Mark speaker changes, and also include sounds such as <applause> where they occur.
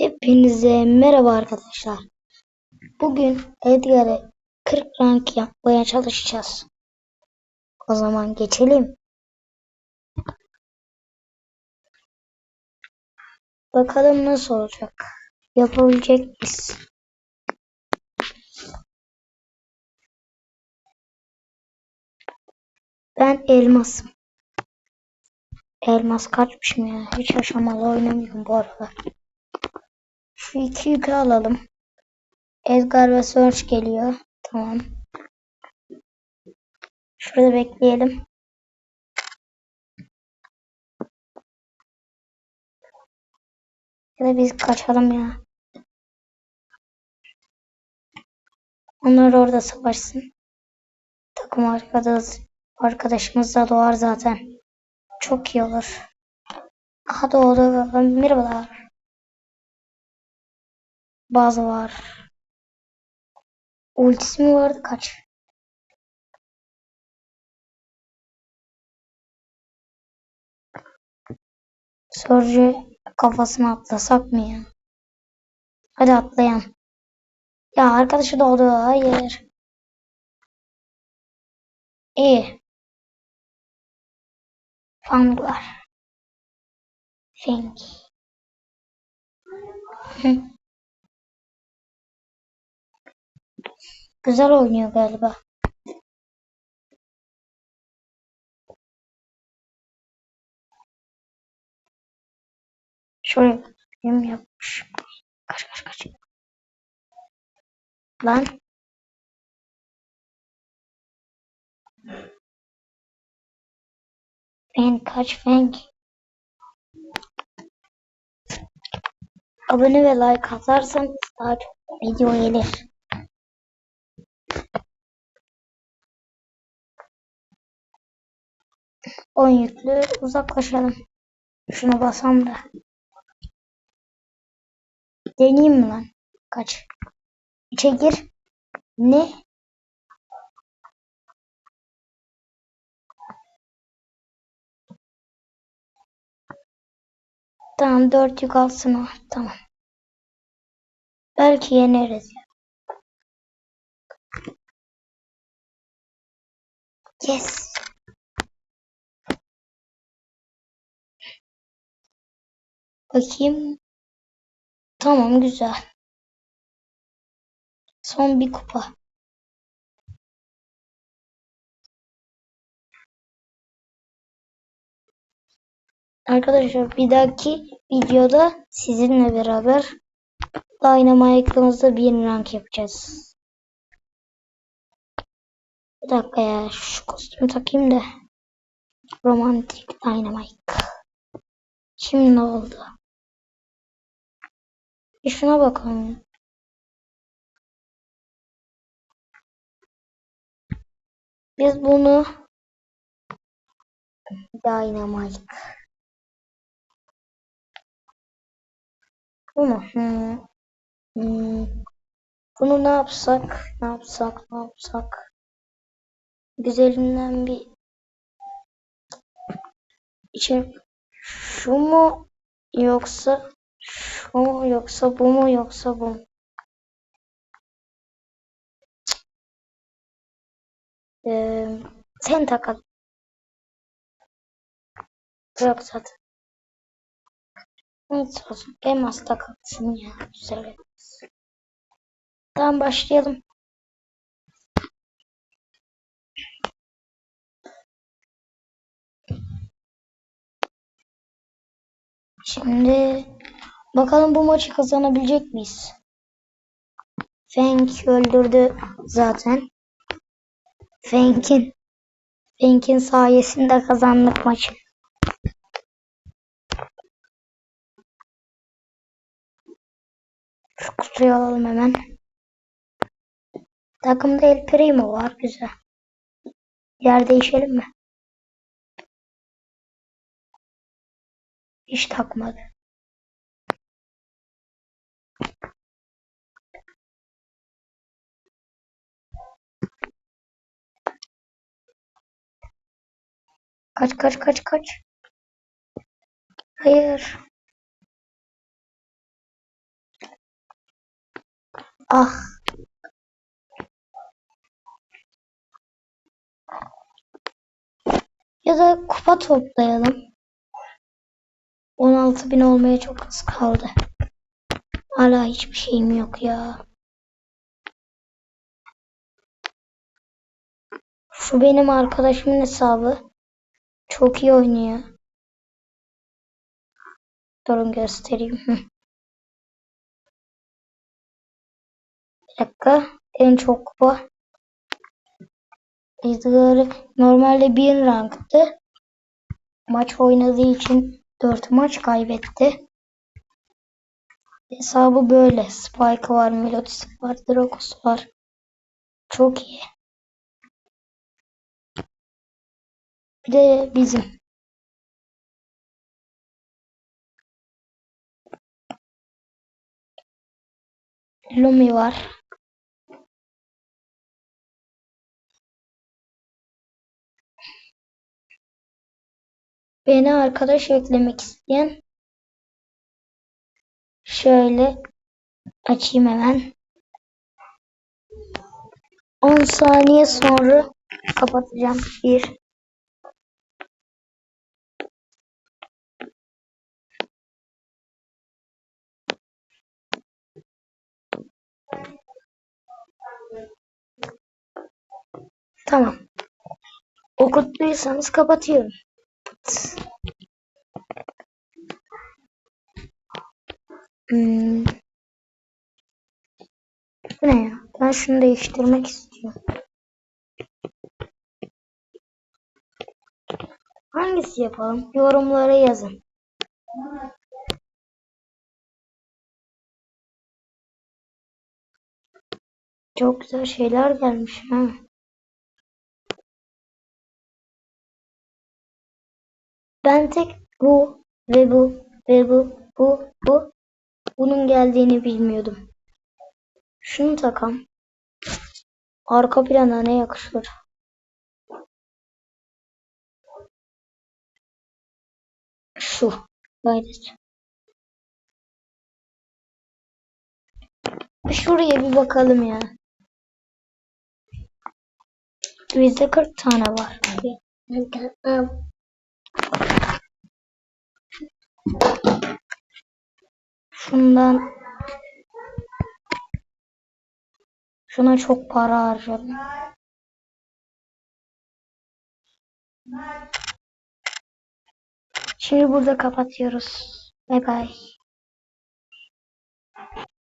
Speaker 1: Hepinize merhaba arkadaşlar. Bugün Edgar'ı 40 rank yapmaya çalışacağız. O zaman geçelim. Bakalım nasıl olacak. Yapabilecek miyiz? Ben elmasım. Elmas kaçmışım ya. Hiç aşamalı oynamıyorum bu aralar. Şu iki yükü alalım. Edgar ve Search geliyor. Tamam. Şurada bekleyelim. Ya da biz kaçalım ya. Onlar orada savaşsın. Takım arkadaş, arkadaşımız da doğar zaten. Çok iyi olur. Aha doğdu. Merhabalar. Bazı var. Ultisi mi vardı kaç? Surge kafasına atlasak mı ya? Hadi atlayan. Ya arkadaşı doğdu. Hayır. İyi. Fang var. Fang. <laughs> Güzel oynuyor galiba. Şöyle benim yapmış. Kaç kaç kaç. Lan. Ben kaç fenk. Abone ve like atarsanız daha çok video gelir. On yüklü uzaklaşalım. Şuna basam da. Deneyeyim mi lan? Kaç. İçe gir. Ne? Tamam dört yük alsın o. Tamam. Belki yeneriz ya. Yes. Bakayım. Tamam güzel. Son bir kupa. Arkadaşlar bir dahaki videoda sizinle beraber Dynamite'ımızda bir rank yapacağız. Bir dakika ya şu kostümü takayım da. Romantik Dynamite. Şimdi ne oldu? Şuna bakalım. Biz bunu Dynamite. Bu mu? Hmm. Hmm. Bunu ne yapsak? Ne yapsak? Ne yapsak? Güzelinden bir içe şu mu yoksa şu mu yoksa bu mu yoksa bu mu? Ee, sen takalım. Yok zaten. Neyse olsun. Elmas takılsın ya. Güzel. Tamam başlayalım. Şimdi bakalım bu maçı kazanabilecek miyiz? Fenk öldürdü zaten. Fenk'in Fenk'in sayesinde kazandık maçı. Şu kutuyu alalım hemen. Takımda El Primo var. Güzel. Yer değişelim mi? Hiç takmadı. Kaç kaç kaç kaç. Hayır. Ah. Ya da kupa toplayalım. 16 bin olmaya çok az kaldı. Hala hiçbir şeyim yok ya. Şu benim arkadaşımın hesabı. Çok iyi oynuyor. Durun göstereyim. Bir dakika. En çok kupa. Edgar'ı normalde bir ranktı. Maç oynadığı için 4 maç kaybetti. Hesabı böyle. Spike var, Melodisi var, Dracos var. Çok iyi. De bizim. Lumi var. Beni arkadaş eklemek isteyen şöyle açayım hemen. 10 saniye sonra kapatacağım. 1 Tamam. Okuttuysanız kapatıyorum. Hmm. Ne ya? Ben şunu değiştirmek istiyorum. Hangisi yapalım? Yorumlara yazın. Çok güzel şeyler gelmiş ha. Ben tek bu ve bu ve bu bu bu bunun geldiğini bilmiyordum. Şunu takam. Arka plana ne yakışır? Şu. Gayret. Şuraya bir bakalım ya. Bizde 40 tane var. Şundan şuna çok para harcadım. Şimdi burada kapatıyoruz. Bye bye.